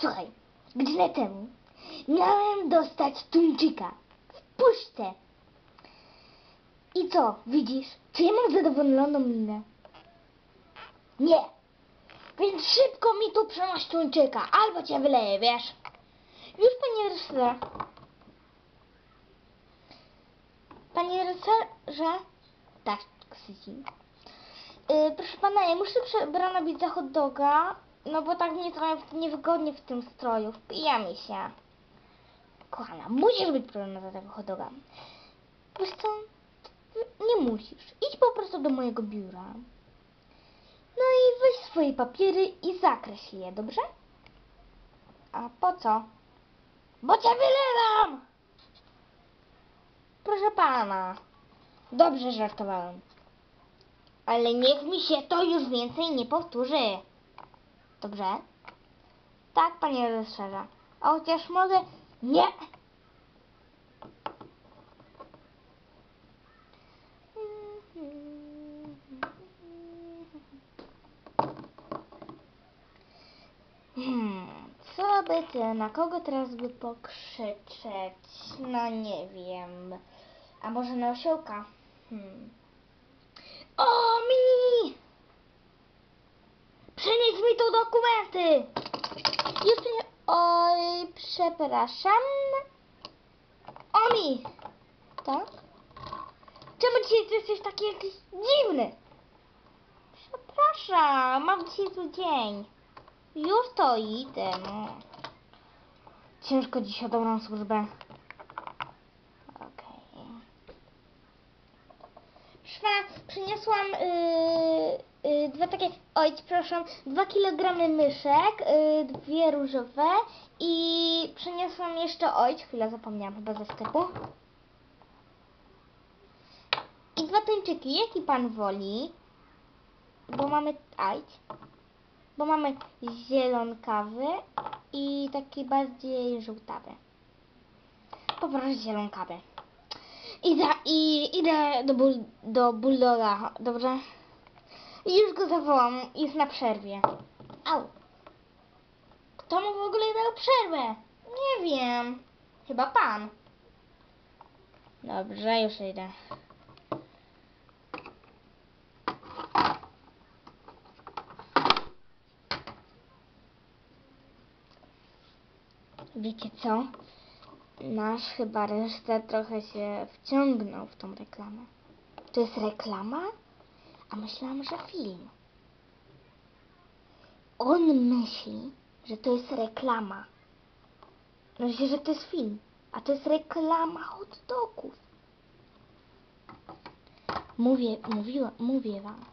Słuchaj, godzinę temu miałem dostać tuńczyka w puszce. I co, widzisz? Czy ja mam zadowoloną minę? Nie. Więc szybko mi tu przenoś tuńczyka, albo cię wyleję, wiesz? Już, panie reżyserze. Panie reżyserze? Tak, Ksisi. Yy, proszę pana, ja muszę przebrana być za hot doga, no bo tak mnie trochę niewygodnie w tym stroju. Wpijamy się. Kochana, musisz być przebrana za tego hot doga. Wiesz co? Nie musisz. Idź po prostu do mojego biura. No i weź swoje papiery i zakreśl je, dobrze? A po co? Bo cię wylewam! Proszę pana. Dobrze żartowałem. Ale niech mi się to już więcej nie powtórzy. Dobrze? Tak, panie reżyserze. A chociaż mogę... Nie! Hmm, co by ty, na kogo teraz by pokrzyczeć? No nie wiem. A może na osiołka? Hmm. O mi! Przynieś mi tu dokumenty! Już nie... Oj, przepraszam. Omi! Tak? Czemu dzisiaj ty jesteś taki jakiś dziwny? Przepraszam, mam dzisiaj zły dzień. Już to idę, no. Ciężko o dobrą służbę. Okej. Szwa, przyniosłam yy, yy, dwa takie, oj, przepraszam, dwa kilogramy myszek, yy, dwie różowe i przyniosłam jeszcze, oj, chwila, zapomniałam chyba ze sklepu. I dwa tuńczyki, jaki pan woli? Bo mamy, aj, bo mamy zielonkawy i taki bardziej żółtawy. Poproszę zielonkawy. Idę, i, idę do, ból, do bulldoga, dobrze? I już go zawołam, jest na przerwie. Au. Kto mu w ogóle dał przerwę? Nie wiem. Chyba pan. Dobrze, już idę. Wiecie co? Nasz chyba resztę trochę się wciągnął w tą reklamę. To jest reklama? A myślałam, że film. On myśli, że to jest reklama. Myślę, że to jest film. A to jest reklama hot dogów. Mówię, mówiła, mówię wam.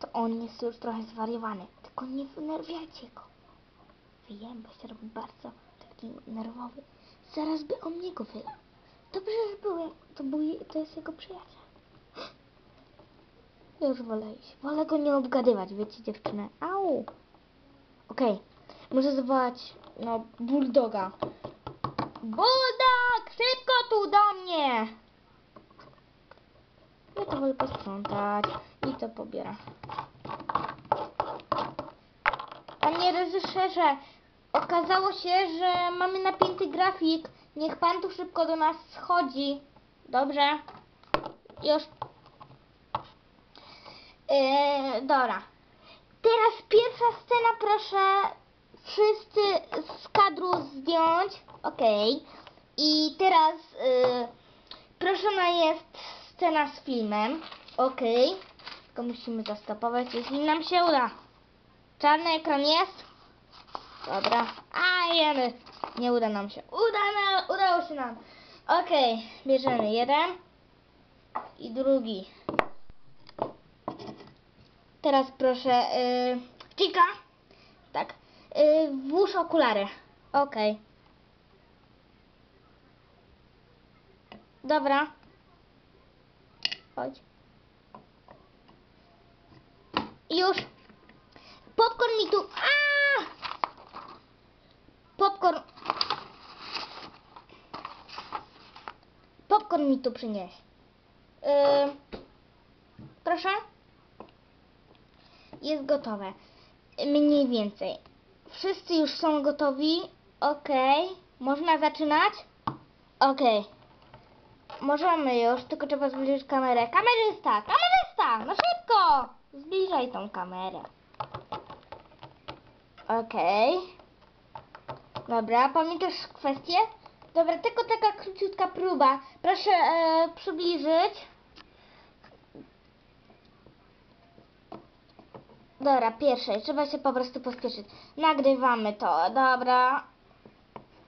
To on jest już trochę zwariowany. Tylko nie wnerwiajcie go. Wiem, bo się robi bardzo taki nerwowy. Zaraz by on mnie go wylał. Dobrze, że byłem. To, był, to jest jego przyjaciel. Już wolę iść. Wolę go nie obgadywać, wiecie dziewczyny. Au! Okej. Muszę zawołać, no, bulldoga. Bulldog! Szybko tu do mnie! Ja to wolę posprzątać. I to pobiera. Panie reżyserze, okazało się, że mamy napięty grafik. Niech pan tu szybko do nas schodzi. Dobrze? Już. Yy, dobra. Teraz pierwsza scena, proszę wszyscy z kadru zdjąć. Okej. I teraz yy, proszona jest scena z filmem. Okej. Tylko musimy zastopować, jeśli nam się uda. Czarny ekran jest? Dobra. A jemy. Nie uda nam się. Uda na, udało się nam. Okej, bierzemy jeden i drugi. Teraz proszę, yy, Cika. Tak. Yy, włóż okulary. Okej. Dobra. Chodź. Już. Popcorn mi tu. A! Popcorn. Popcorn mi tu przynieś. Yy, proszę. Jest gotowe. Mniej więcej. Wszyscy już są gotowi. Okej. Można zaczynać? Okej. Możemy już, tylko trzeba zbliżyć kamerę. Kamerzysta! Kamerzysta! No szybko! Zbliżaj tą kamerę. Okej. Dobra, pamiętasz kwestię? Dobra, tylko taka króciutka próba. Proszę e, przybliżyć. Dobra, pierwszej. Trzeba się po prostu pospieszyć. Nagrywamy to. Dobra.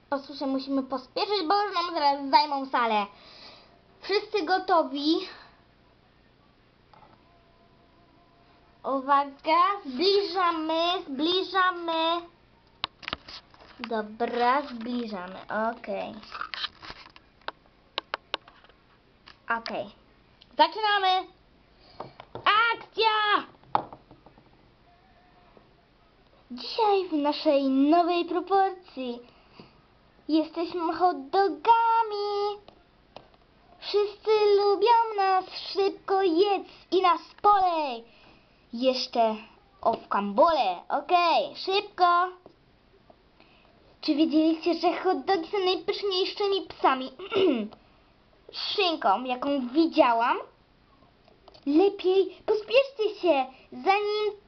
Posłuchaj, musimy pospieszyć, bo już nam zaraz zajmą salę. Wszyscy gotowi. Uwaga, zbliżamy, zbliżamy. Dobra, zbliżamy. Okej. Okej. Zaczynamy. Akcja! Dzisiaj w naszej nowej proporcji jesteśmy hot dogami. Wszyscy lubią nas, szybko jedz i nas polej. Jeszcze owkambole, okej, szybko. Czy wiedzieliście, że hot dogi są najpyszniejszymi psami? Szynką, jaką widziałam? Lepiej pospieszcie się, zanim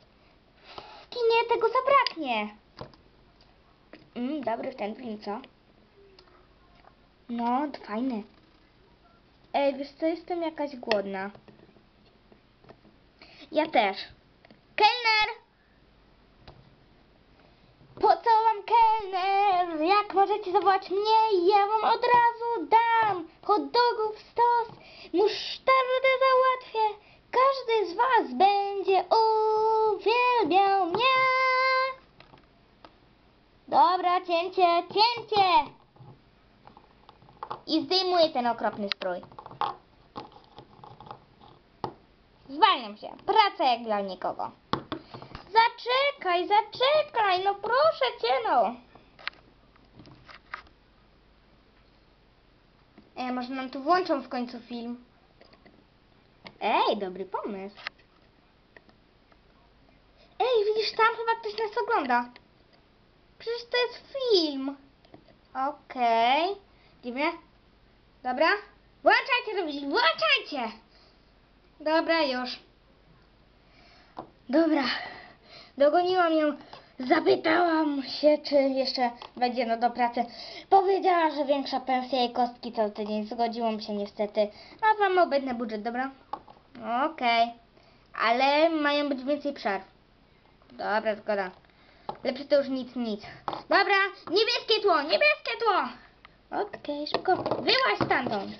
w kinie tego zabraknie. Mm, dobry ten film, co? No, fajny. Ej, wiesz co, jestem jakaś głodna. Ja też. Kelner! Po co wam kelner? Jak możecie zawołać mnie? Ja wam od razu dam hot dogów stos. Cięcie, cięcie. I zdejmuję ten okropny strój. Zwalniam się. Praca jak dla nikogo. Zaczekaj, zaczekaj, no proszę cię, no. Ej, może nam tu włączą w końcu film. Ej, dobry pomysł. Ej, widzisz, tam chyba ktoś nas ogląda. Przecież to jest film. Okej. Dziwne. Dobra. Włączajcie to, widzi- włączajcie. Dobra, już. Dobra. Dogoniłam ją. Zapytałam się, czy jeszcze będzie no do pracy. Powiedziała, że większa pensja i kostki co tydzień. Zgodziłam się niestety. A wam obecny budżet, dobra? Okej. Ale mają być więcej przerw. Dobra, zgoda. Lepsze to już nic, nic. Dobra, niebieskie tło, niebieskie tło! Okej, szybko. Wyłaź stamtąd.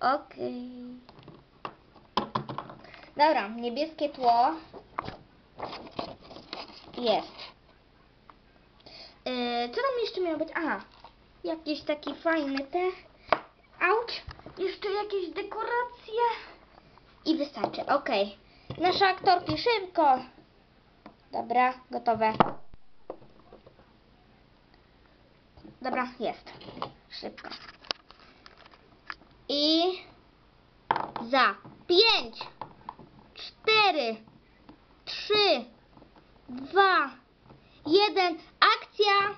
Okej. Dobra, niebieskie tło. Jest. Yy, co tam jeszcze miało być? Aha. Jakieś takie fajne te. Auć. Jeszcze jakieś dekoracje. I wystarczy. Okej. Nasze aktorki, szybko. Dobra, gotowe. Dobra, jest. Szybko. I za pięć, cztery, trzy, dwa, jeden, akcja!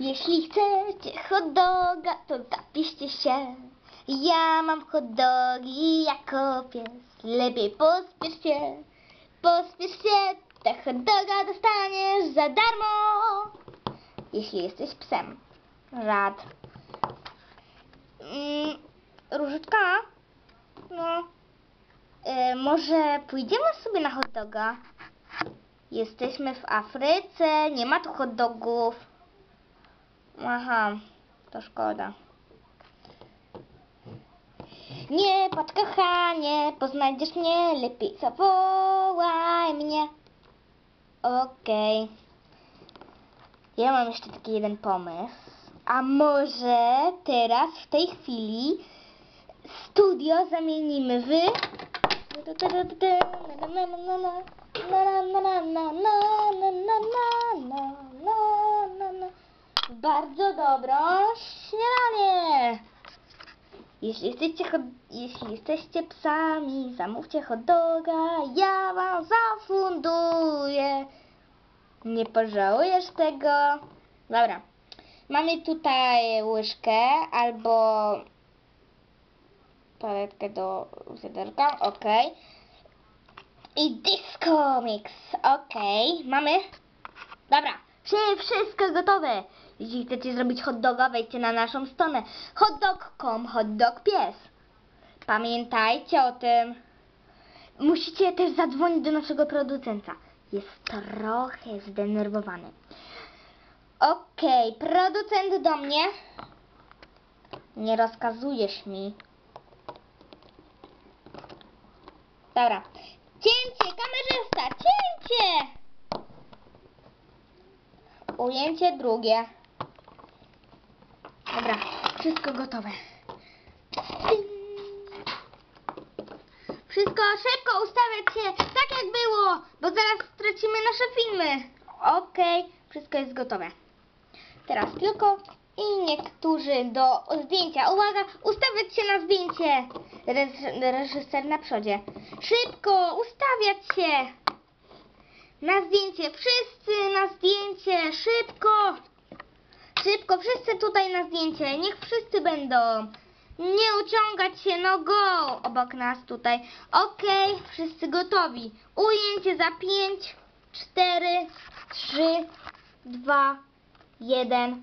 Jeśli chcecie hot doga, to zapiszcie się. Ja mam hot dogi jako pies. Lepiej pospiesz się, pospiesz się, te hot doga dostaniesz za darmo. Jeśli jesteś psem. Rad. Mm, Różyczka? No. E, może pójdziemy sobie na hot doga? Jesteśmy w Afryce, nie ma tu hot dogów. Aha, to szkoda. Nie patrz kochanie, poznajdziesz mnie, lepiej zawołaj mnie. Okej. Ja mam jeszcze taki jeden pomysł. A może teraz, w tej chwili, studio zamienimy w... Bardzo dobrą śniadanie. Jeśli jesteście, jeśli jesteście psami, zamówcie hot doga, ja wam zafunduję. Nie pożałujesz tego. Dobra. Mamy tutaj łyżkę albo paletkę do wiaderka, ok. I disco mix, ok. Mamy? Dobra, Wszy- wszystko gotowe. Jeśli chcecie zrobić hot doga, wejdźcie na naszą stronę hotdog.com, hotdog pies. Pamiętajcie o tym. Musicie też zadzwonić do naszego producenta. Jest trochę zdenerwowany. Okej, producent do mnie. Nie rozkazujesz mi. Dobra. Cięcie, kamerzysta, cięcie! Ujęcie drugie. Dobra, wszystko gotowe. Wszystko szybko ustawiać się tak jak było, bo zaraz stracimy nasze filmy. Okej, wszystko jest gotowe. Teraz tylko i niektórzy do zdjęcia. Uwaga, ustawiać się na zdjęcie. Reż- Reżyser na przodzie. Szybko, ustawiać się. Na zdjęcie, wszyscy na zdjęcie, szybko! Szybko, wszyscy tutaj na zdjęcie, niech wszyscy będą. Nie uciągać się, no go! Obok nas tutaj. Okej, wszyscy gotowi. Ujęcie za 5, 4, 3, 2, 1.